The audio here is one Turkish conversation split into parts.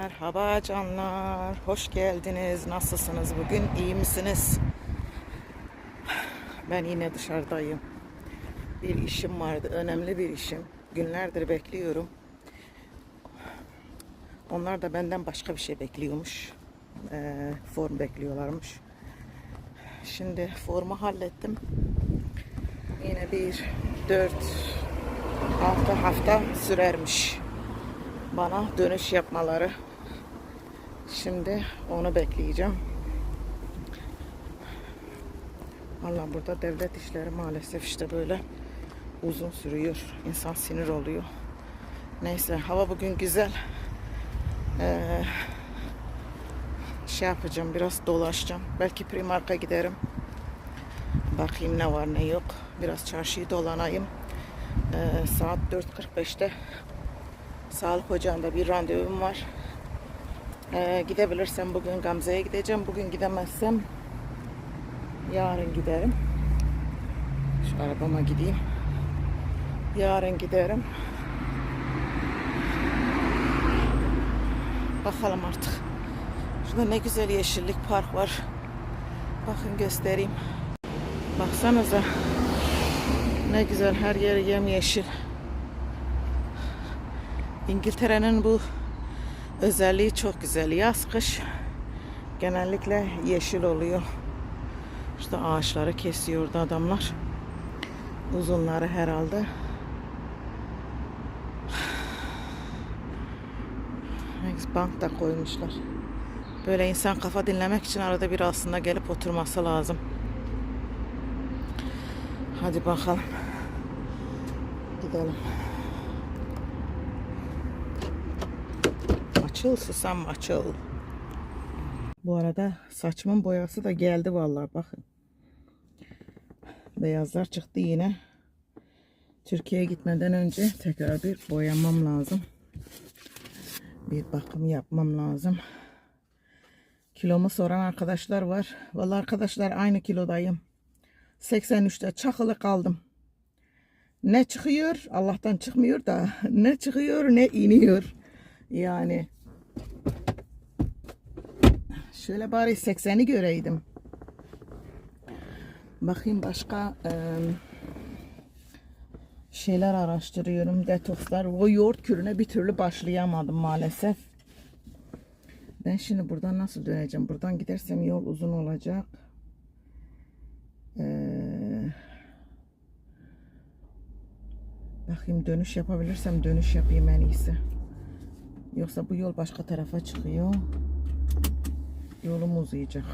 Merhaba canlar. Hoş geldiniz. Nasılsınız bugün? İyi misiniz? Ben yine dışarıdayım. Bir işim vardı. Önemli bir işim. Günlerdir bekliyorum. Onlar da benden başka bir şey bekliyormuş. Ee, form bekliyorlarmış. Şimdi formu hallettim. Yine bir dört altı hafta sürermiş bana dönüş yapmaları. Şimdi onu bekleyeceğim. Valla burada devlet işleri maalesef işte böyle uzun sürüyor. İnsan sinir oluyor. Neyse hava bugün güzel. Ee, şey yapacağım biraz dolaşacağım. Belki Primark'a giderim. Bakayım ne var ne yok. Biraz çarşıyı dolanayım. Ee, saat 4.45'te Sağlık ocağında bir randevum var. Ee, gidebilirsem bugün Gamze'ye gideceğim. Bugün gidemezsem yarın giderim. Şu arabama gideyim. Yarın giderim. Bakalım artık. Şurada ne güzel yeşillik park var. Bakın göstereyim. Baksanıza. Ne güzel her yer yemyeşil. İngiltere'nin bu özelliği çok güzel. Yaz kış genellikle yeşil oluyor. İşte ağaçları kesiyordu adamlar. Uzunları herhalde. Bank da koymuşlar. Böyle insan kafa dinlemek için arada bir aslında gelip oturması lazım. Hadi bakalım. Gidelim. Açıl susam açıl. Bu arada saçımın boyası da geldi vallahi bakın. Beyazlar çıktı yine. Türkiye'ye gitmeden önce tekrar bir boyamam lazım. Bir bakım yapmam lazım. Kilomu soran arkadaşlar var. Vallahi arkadaşlar aynı kilodayım. 83'te çakılı kaldım. Ne çıkıyor? Allah'tan çıkmıyor da ne çıkıyor ne iniyor. Yani şöyle bari 80'i göreydim. Bakayım başka e, şeyler araştırıyorum. Detokslar. O yoğurt kürüne bir türlü başlayamadım maalesef. Ben şimdi buradan nasıl döneceğim? Buradan gidersem yol uzun olacak. Ee, bakayım dönüş yapabilirsem dönüş yapayım en iyisi. Yoksa bu yol başka tarafa çıkıyor. Yolum uzayacak.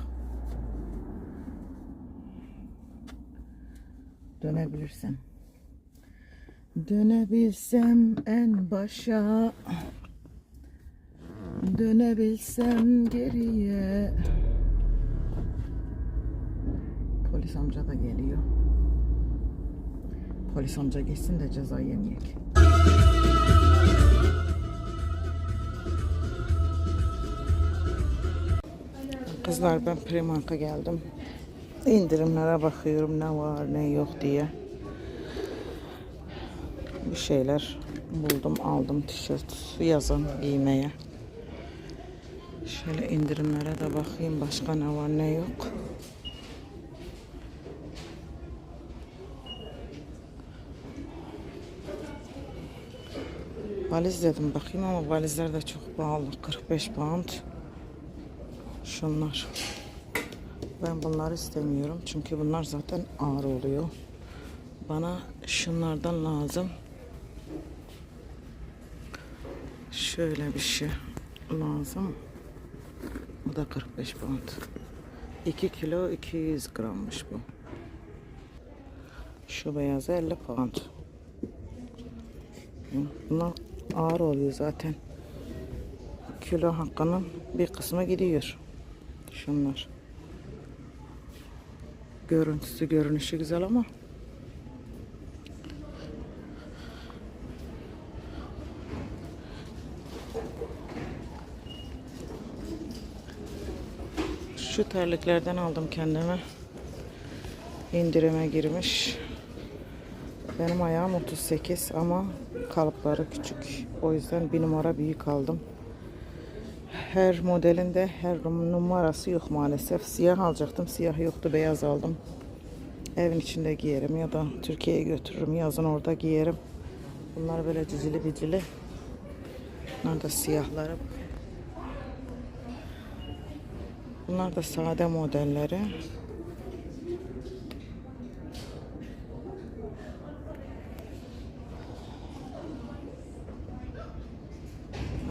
Dönebilirsem. Dönebilsem en başa. Dönebilsem geriye. Polis amca da geliyor. Polis amca geçsin de ceza yemeyek. Kızlar ben Primark'a geldim. İndirimlere bakıyorum ne var ne yok diye. Bir şeyler buldum aldım tişört yazın giymeye. Şöyle indirimlere de bakayım başka ne var ne yok. Valiz dedim bakayım ama valizler de çok pahalı. 45 pound. Şunlar. Ben bunları istemiyorum. Çünkü bunlar zaten ağır oluyor. Bana şunlardan lazım. Şöyle bir şey lazım. Bu da 45 pound. 2 kilo 200 grammış bu. Şu beyazı 50 pound. Bunlar ağır oluyor zaten. Kilo hakkının bir kısmı gidiyor. Şunlar. Görüntüsü görünüşü güzel ama şu terliklerden aldım kendime. İndirime girmiş. Benim ayağım 38 ama kalıpları küçük. O yüzden bir numara büyük aldım. Her modelinde her numarası yok maalesef. Siyah alacaktım. Siyah yoktu. Beyaz aldım. Evin içinde giyerim ya da Türkiye'ye götürürüm. Yazın orada giyerim. Bunlar böyle cicili bicili. Bunlar da siyahları. Bunlar da sade modelleri.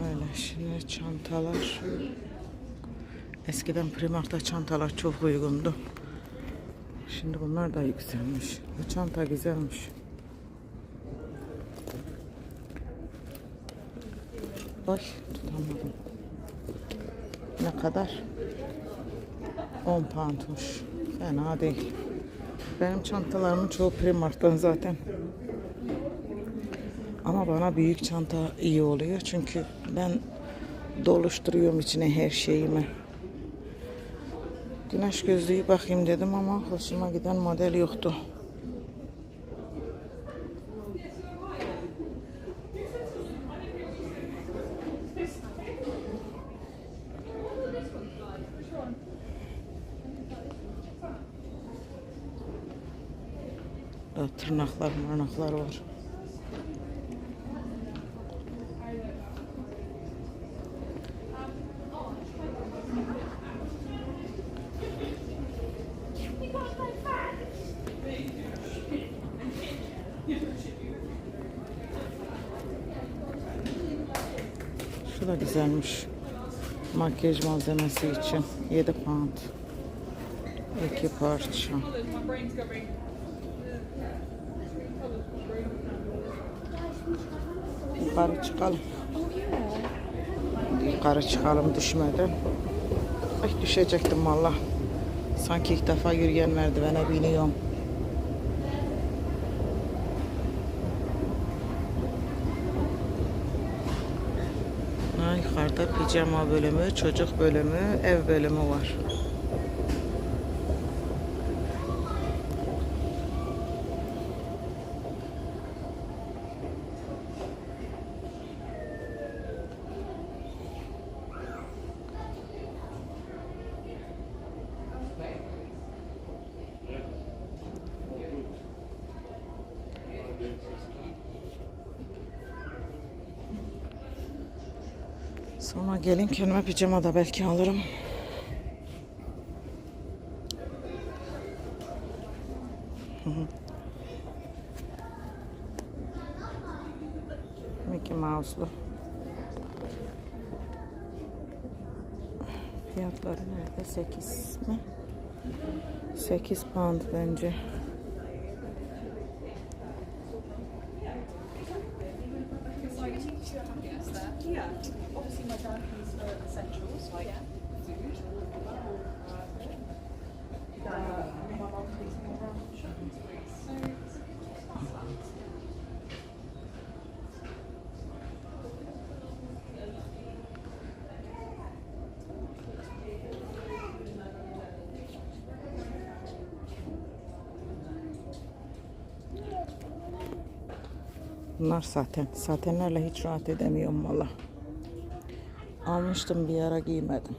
Öyle şimdi çantalar. Eskiden Primark'ta çantalar çok uygundu. Şimdi bunlar da yükselmiş. Bu çanta güzelmiş. Ay tutamadım. Ne kadar? 10 poundmuş. Fena değil. Benim çantalarımın çoğu Primark'tan zaten. Ama bana büyük çanta iyi oluyor. Çünkü ben doluşturuyorum içine her şeyimi. Güneş gözlüğü bakayım dedim ama hoşuma giden model yoktu. Tırnaklar, marnaklar var. Şu da güzelmiş. Makyaj malzemesi için 7 pound. İki parça. Yukarı çıkalım. Yukarı çıkalım düşmeden. Ay düşecektim valla. Sanki ilk defa yürüyen merdivene biniyorum. Ha, yukarıda pijama bölümü, çocuk bölümü, ev bölümü var. Gelin kendime pijama da belki alırım. Mickey Mouse'lu. Fiyatları nerede? 8 mi? 8 pound bence. Bunlar zaten. Satenlerle hiç rahat edemiyorum valla. Almıştım bir ara giymedim.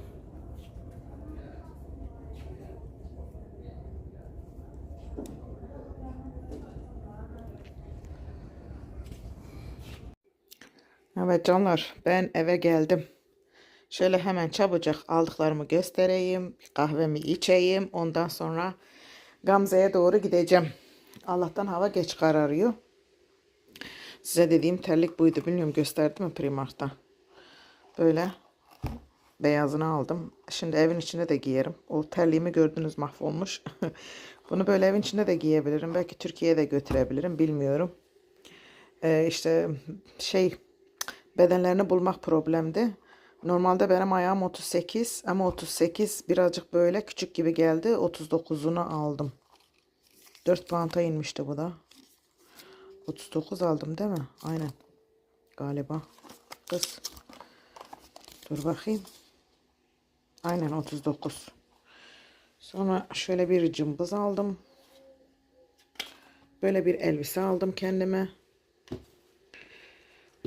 Evet canlar ben eve geldim. Şöyle hemen çabucak aldıklarımı göstereyim. Kahvemi içeyim. Ondan sonra Gamze'ye doğru gideceğim. Allah'tan hava geç kararıyor. Size dediğim terlik buydu. Bilmiyorum gösterdim mi Primark'ta. Böyle beyazını aldım. Şimdi evin içinde de giyerim. O terliğimi gördünüz mahvolmuş. Bunu böyle evin içinde de giyebilirim. Belki Türkiye'ye de götürebilirim. Bilmiyorum. Ee, işte şey bedenlerini bulmak problemdi. Normalde benim ayağım 38 ama 38 birazcık böyle küçük gibi geldi. 39'unu aldım. 4 puanta inmişti bu da. 39 aldım değil mi? Aynen. Galiba. Kız. Dur bakayım. Aynen 39. Sonra şöyle bir cımbız aldım. Böyle bir elbise aldım kendime.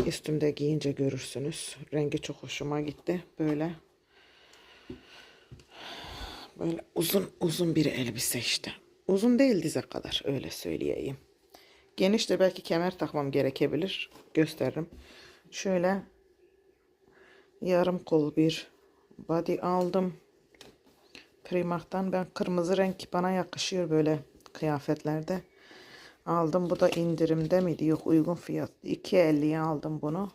Üstümde giyince görürsünüz. Rengi çok hoşuma gitti. Böyle böyle uzun uzun bir elbise işte. Uzun değil dize kadar öyle söyleyeyim. Geniş de belki kemer takmam gerekebilir. Gösteririm. Şöyle yarım kol bir body aldım. Primark'tan ben kırmızı renk bana yakışıyor böyle kıyafetlerde. Aldım. Bu da indirimde miydi? Yok uygun fiyat. 2.50'ye aldım bunu.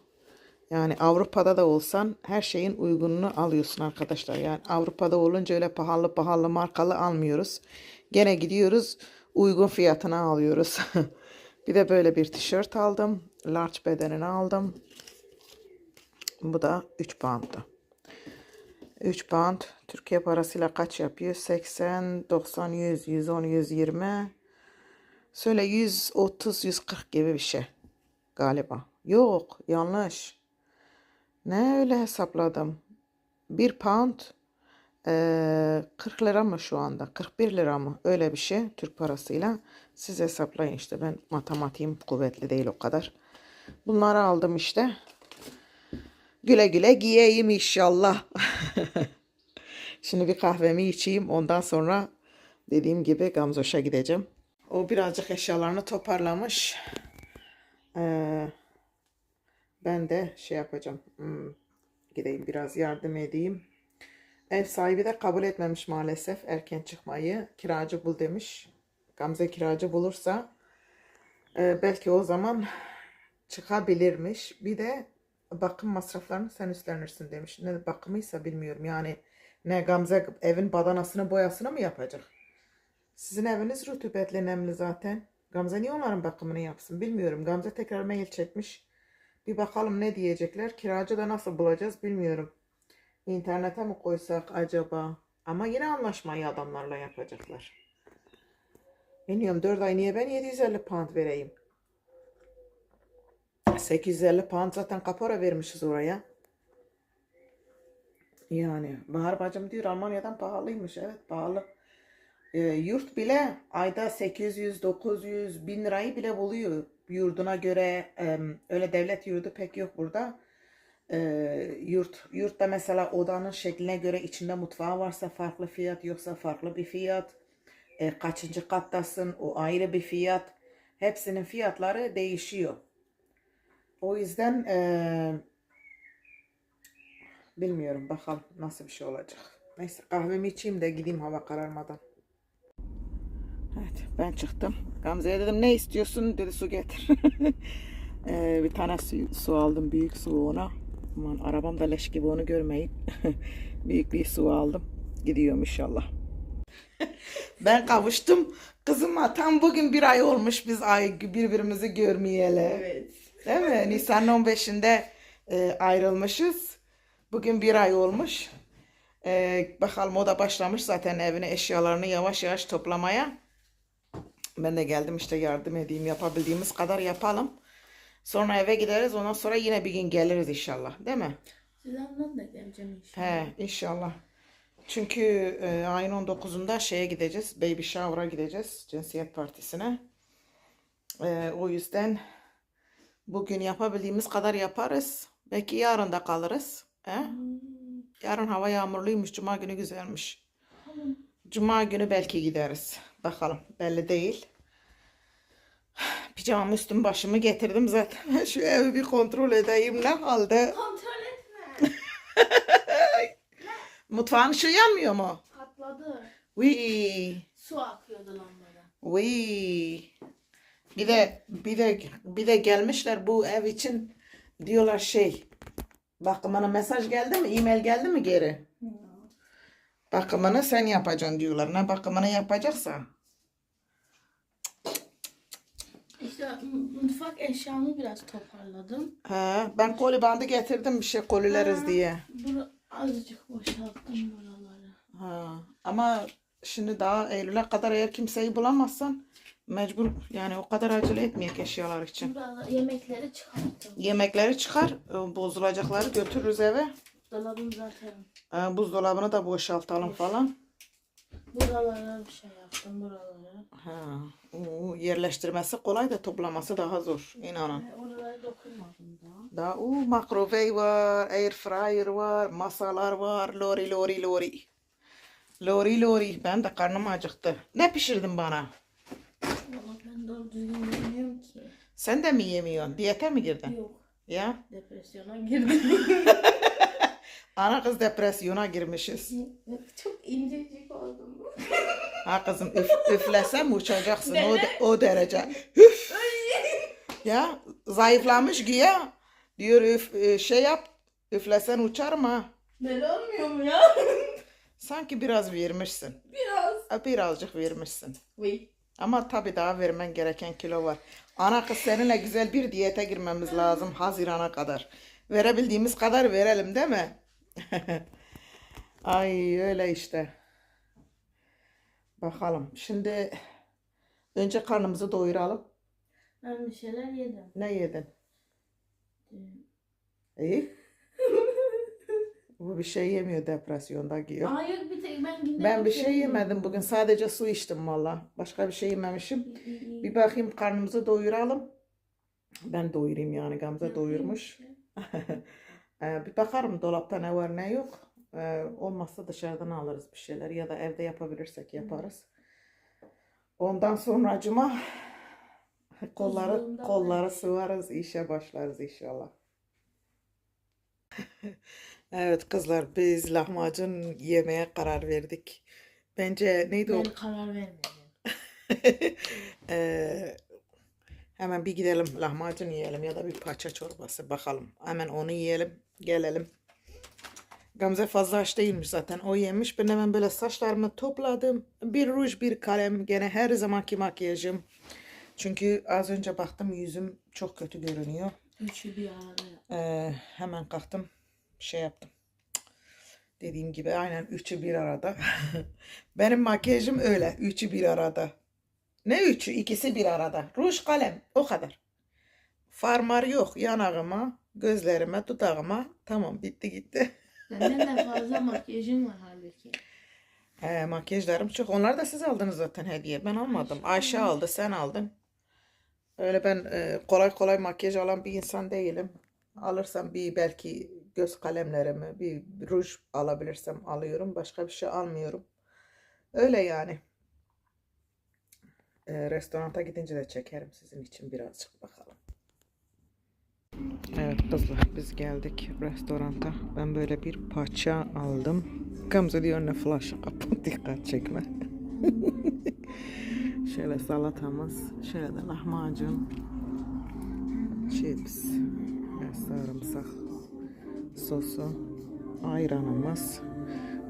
Yani Avrupa'da da olsan her şeyin uygununu alıyorsun arkadaşlar. Yani Avrupa'da olunca öyle pahalı pahalı markalı almıyoruz. Gene gidiyoruz uygun fiyatına alıyoruz. bir de böyle bir tişört aldım. Large bedenini aldım. Bu da 3 pound'da. 3 pound Türkiye parasıyla kaç yapıyor? 80, 90, 100, 110, 120. Söyle 130, 140 gibi bir şey galiba. Yok yanlış. Ne öyle hesapladım? 1 pound eee, 40 lira mı şu anda? 41 lira mı? Öyle bir şey Türk parasıyla. Siz hesaplayın işte ben matematiğim kuvvetli değil o kadar. Bunları aldım işte. Güle güle giyeyim inşallah. Şimdi bir kahvemi içeyim. Ondan sonra dediğim gibi Gamzoş'a gideceğim. O birazcık eşyalarını toparlamış. Ee, ben de şey yapacağım. Hmm, gideyim biraz yardım edeyim. Ev sahibi de kabul etmemiş maalesef erken çıkmayı. Kiracı bul demiş. Gamze kiracı bulursa e, belki o zaman çıkabilirmiş. Bir de bakım masraflarını sen üstlenirsin demiş. Ne bakımıysa bilmiyorum. Yani ne Gamze evin badanasını boyasını mı yapacak? Sizin eviniz rutubetli nemli zaten. Gamze niye onların bakımını yapsın bilmiyorum. Gamze tekrar mail çekmiş. Bir bakalım ne diyecekler. Kiracı da nasıl bulacağız bilmiyorum. İnternete mi koysak acaba? Ama yine anlaşmayı adamlarla yapacaklar. Bilmiyorum 4 ay niye ben 750 pound vereyim? 850 pound zaten kapora vermişiz oraya. Yani Bahar bacım diyor Almanya'dan pahalıymış. Evet pahalı. Ee, yurt bile ayda 800, 900, 1000 lirayı bile buluyor. Yurduna göre em, öyle devlet yurdu pek yok burada. Ee, yurt yurtta mesela odanın şekline göre içinde mutfağı varsa farklı fiyat yoksa farklı bir fiyat. Ee, kaçıncı kattasın o ayrı bir fiyat. Hepsinin fiyatları değişiyor. O yüzden eee, bilmiyorum bakalım nasıl bir şey olacak. Neyse kahvemi içeyim de gideyim hava kararmadan. Evet ben çıktım. Gamze'ye dedim ne istiyorsun dedi su getir. Eee, bir tane su, su aldım büyük su ona. Aman arabam da leş gibi onu görmeyin. büyük bir su aldım. Gidiyorum inşallah. ben kavuştum. Kızıma tam bugün bir ay olmuş biz ay birbirimizi görmeyeli. Evet. Değil mi? Nisan'ın 15'inde e, ayrılmışız. Bugün bir ay olmuş. E, bakalım o da başlamış zaten evine eşyalarını yavaş yavaş toplamaya. Ben de geldim işte yardım edeyim. Yapabildiğimiz kadar yapalım. Sonra eve gideriz. Ondan sonra yine bir gün geliriz inşallah. Değil mi? Sizden da geleceğim inşallah. He inşallah. Çünkü e, ayın 19'unda şeye gideceğiz. Baby shower'a gideceğiz. Cinsiyet partisine. E, o yüzden bugün yapabildiğimiz kadar yaparız. Belki yarın da kalırız. He? Yarın hava yağmurluymuş. Cuma günü güzelmiş. Cuma günü belki gideriz. Bakalım. Belli değil. Pijamamı üstüm başımı getirdim zaten. Şu evi bir kontrol edeyim. Ne halde? Kontrol etme. Mutfağın ışığı yanmıyor mu? Patladı. Wii. Su akıyordu lambadan. Vay. Bir de bir de bir de gelmişler bu ev için diyorlar şey. Bakımına mesaj geldi mi? E-mail geldi mi geri? Bakımını sen yapacaksın diyorlar. Ne bakımını yapacaksa. İşte mutfak eşyamı biraz toparladım. He, ben koli bandı getirdim bir şey kolileriz diye. Bura azıcık boşalttım buraları. Ha. Ama şimdi daha Eylül'e kadar eğer kimseyi bulamazsan mecbur yani o kadar acele etmeyek eşyalar için. Burada yemekleri çıkarttım. Yemekleri çıkar, e, bozulacakları götürürüz eve. Dolabım zaten. E, buzdolabını da boşaltalım falan. Buralara bir şey yaptım buralara. Ha, o yerleştirmesi kolay da toplaması daha zor. İnanın. E, oralara dokunmadım daha. Daha o microwave var, air fryer var, masalar var, lori lori lori. Lori lori. Benim de karnım acıktı. Ne pişirdin bana? Valla ben doğru düzgün bilmiyorum ki. Sen de mi yemiyorsun? Diyete mi girdin? Yok. Ya? Depresyona girdim. Ana kız depresyona girmişiz. Çok incecik oldum. Ha kızım üf, üflesem uçacaksın o, de- o derece. Üf. ya zayıflamış güya. Diyor üf, e, şey yap üflesen uçarım ha. Böyle olmuyor mu ya? Sanki biraz vermişsin. Biraz. Ha, Birazcık vermişsin. Vay. Ama tabii daha vermen gereken kilo var. Ana kız seninle güzel bir diyete girmemiz lazım Haziran'a kadar. Verebildiğimiz kadar verelim değil mi? Ay öyle işte. Bakalım. Şimdi önce karnımızı doyuralım. Ben bir şeyler yedim. Ne yedin? İyi. Bu bir şey yemiyor depresyonda giyiyor. Yok bir tek ben günde Ben bir şey yemedim bugün. Sadece su içtim valla. Başka bir şey yememişim. Bir bakayım karnımızı doyuralım. Ben doyurayım yani Gamze doyurmuş. Ee, bir bakarım dolapta ne var ne yok. Ee, olmazsa dışarıdan alırız bir şeyler ya da evde yapabilirsek yaparız. Ondan sonra acıma kolları kolları sıvarız işe başlarız inşallah. Evet kızlar biz lahmacun yemeye karar verdik. Bence neydi o? Ben karar vermedim. Ee, hemen bir gidelim lahmacun yiyelim ya da bir parça çorbası bakalım. Hemen onu yiyelim gelelim. Gamze fazla aç değilmiş zaten. O yemiş. Ben hemen böyle saçlarımı topladım. Bir ruj bir kalem. Gene her zamanki makyajım. Çünkü az önce baktım yüzüm çok kötü görünüyor. Üçü bir arada. Ee, hemen kalktım. Şey yaptım. Dediğim gibi aynen üçü bir arada. Benim makyajım öyle. Üçü bir arada. Ne üçü? İkisi bir arada. Ruj kalem. O kadar. Farmar yok. Yanağıma, gözlerime, dudağıma. Tamam bitti gitti. Benden de fazla makyajım var halbuki. He, makyajlarım çok. Onlar da siz aldınız zaten hediye. Ben almadım. Ayşe aldı, sen aldın. Öyle ben e, kolay kolay makyaj alan bir insan değilim. Alırsam bir belki göz kalemlerimi, bir ruj alabilirsem alıyorum. Başka bir şey almıyorum. Öyle yani. E, restoranta gidince de çekerim sizin için birazcık bakalım. Evet kızlar biz geldik restoranta. Ben böyle bir parça aldım. Gamze diyor ne flash kapat dikkat çekme. şöyle salatamız, şöyle de lahmacun, chips, sarımsak sosu, ayranımız.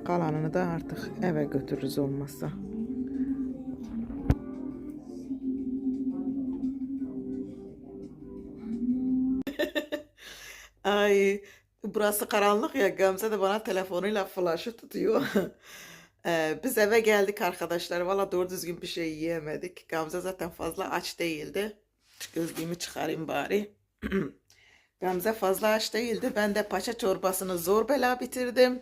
Kalanını da artık eve götürürüz olmazsa. Ay burası karanlık ya Gamze de bana telefonuyla flaşı tutuyor. Ee, biz eve geldik arkadaşlar. Valla doğru düzgün bir şey yiyemedik. Gamze zaten fazla aç değildi. Gözlüğümü çıkarayım bari. Gamze fazla aç değildi. Ben de paça çorbasını zor bela bitirdim.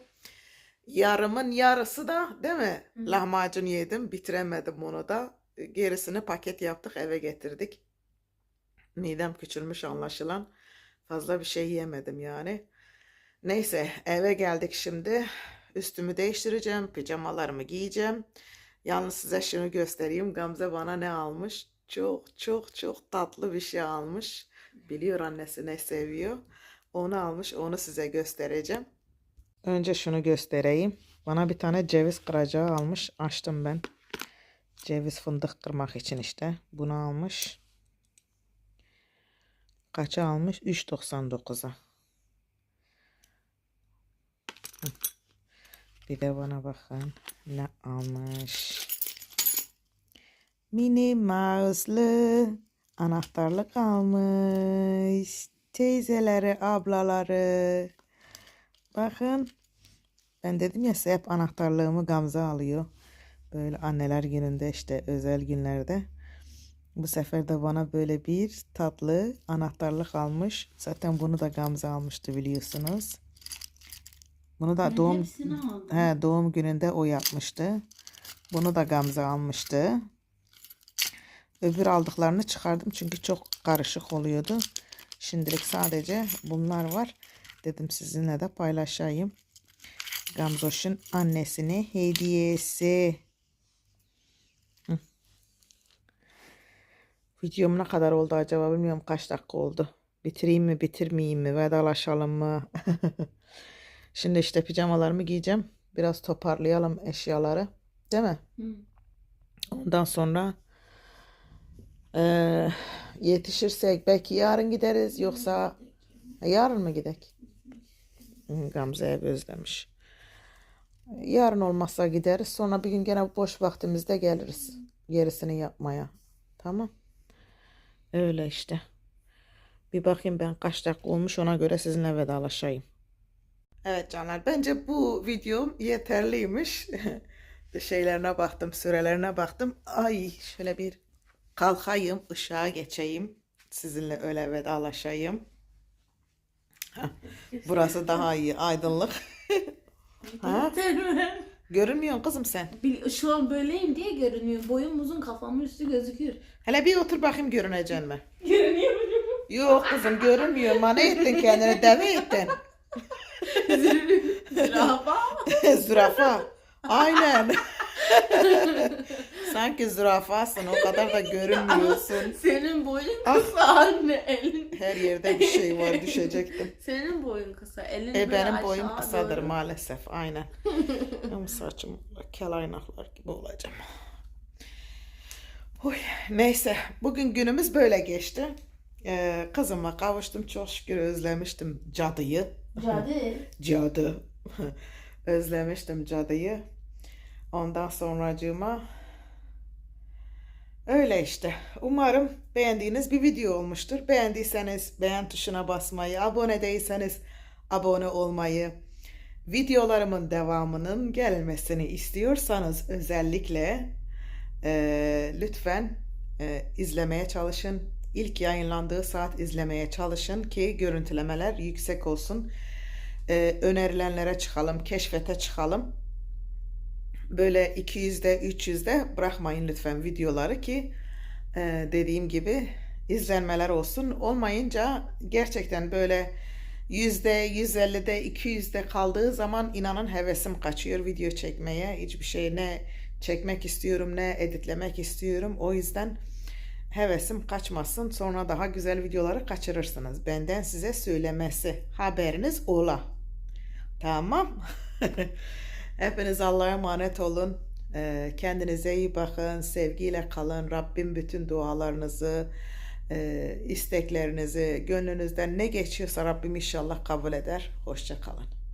Yarımın yarısı da değil mi? Hı. Lahmacun yedim. Bitiremedim onu da. Gerisini paket yaptık eve getirdik. Midem küçülmüş anlaşılan. Fazla bir şey yemedim yani. Neyse eve geldik şimdi. Üstümü değiştireceğim. Pijamalarımı giyeceğim. Yalnız size şunu göstereyim. Gamze bana ne almış? Çok çok çok tatlı bir şey almış. Biliyor annesi ne seviyor. Onu almış. Onu size göstereceğim. Önce şunu göstereyim. Bana bir tane ceviz kıracağı almış. Açtım ben. Ceviz fındık kırmak için işte. Bunu almış. Kaça almış? 3.99'a. Hı. Bir de bana bakın ne almış. Mini Mouse'lu anahtarlık almış. Teyzeleri, ablaları. Bakın. Ben dedim ya size hep anahtarlığımı Gamze alıyor. Böyle anneler gününde işte özel günlerde. Bu sefer de bana böyle bir tatlı anahtarlık almış. Zaten bunu da Gamze almıştı biliyorsunuz. Bunu da Ben doğum he, doğum gününde o yapmıştı. Bunu da Gamze almıştı. Öbür aldıklarını çıkardım çünkü çok karışık oluyordu. Şimdilik sadece bunlar var. Dedim sizinle de paylaşayım. Gamzoş'un annesine hediyesi. Videom ne kadar oldu acaba bilmiyorum kaç dakika oldu. Bitireyim mi bitirmeyeyim mi vedalaşalım mı? Şimdi işte pijamalarımı giyeceğim. Biraz toparlayalım eşyaları. Değil mi? Ondan sonra eee, yetişirsek belki yarın gideriz yoksa yarın mı gidek? Hı, Gamze ev özlemiş. Yarın olmazsa gideriz. Sonra bir gün gene boş vaktimizde geliriz. Gerisini yapmaya. Tamam. Öyle işte. Bir bakayım ben kaç dakika olmuş ona göre sizinle vedalaşayım. Evet canlar bence bu videom yeterliymiş. Şeylerine baktım, sürelerine baktım. Ay şöyle bir kalkayım, ışığa geçeyim. Sizinle öyle vedalaşayım. Burası daha iyi, aydınlık. ha? Görünmüyor kızım sen. Bil- Şu an böyleyim diye görünüyor. Boyum uzun kafamın üstü gözüküyor. Hele bir otur bakayım görüneceksin mi? Görünüyor mu? Yok kızım görünmüyor. Mana ettin kendini, deve ettin. Zürafa. Zürafa. Aynen. Sanki zürafasın o kadar da görünmüyorsun. Senin boyun Ah. kısa anne elin. Her yerde bir şey var düşecektim. Senin boyun kısa elin E benim boyum kısadır doğru. maalesef aynen. Ama saçım kel aynaklar gibi olacağım. Oy, neyse bugün günümüz böyle geçti. Ee, kızıma kavuştum çok şükür özlemiştim cadıyı. Cadı. Cadı. özlemiştim cadıyı. Ondan sonracığıma öyle işte. Umarım beğendiğiniz bir video olmuştur. Beğendiyseniz beğen tuşuna basmayı, abone değilseniz abone olmayı, videolarımın devamının gelmesini istiyorsanız özellikle e, lütfen e, izlemeye çalışın. İlk yayınlandığı saat izlemeye çalışın ki görüntülemeler yüksek olsun. E, önerilenlere çıkalım, keşfete çıkalım. Böyle 200'de 300'de bırakmayın lütfen videoları ki e, dediğim gibi izlenmeler olsun. Olmayınca gerçekten böyle yüzde 150'de 200'de kaldığı zaman inanın hevesim kaçıyor video çekmeye. Hiçbir şey ne çekmek istiyorum ne editlemek istiyorum. O yüzden hevesim kaçmasın. Sonra daha güzel videoları kaçırırsınız. Benden size söylemesi. Haberiniz ola. Tamam. Hepiniz Allah'a emanet olun. Ee, Kendinize iyi bakın. Sevgiyle kalın. Rabbim bütün dualarınızı, e, isteklerinizi, gönlünüzden ne geçiyorsa Rabbim inşallah kabul eder. Hoşça kalın.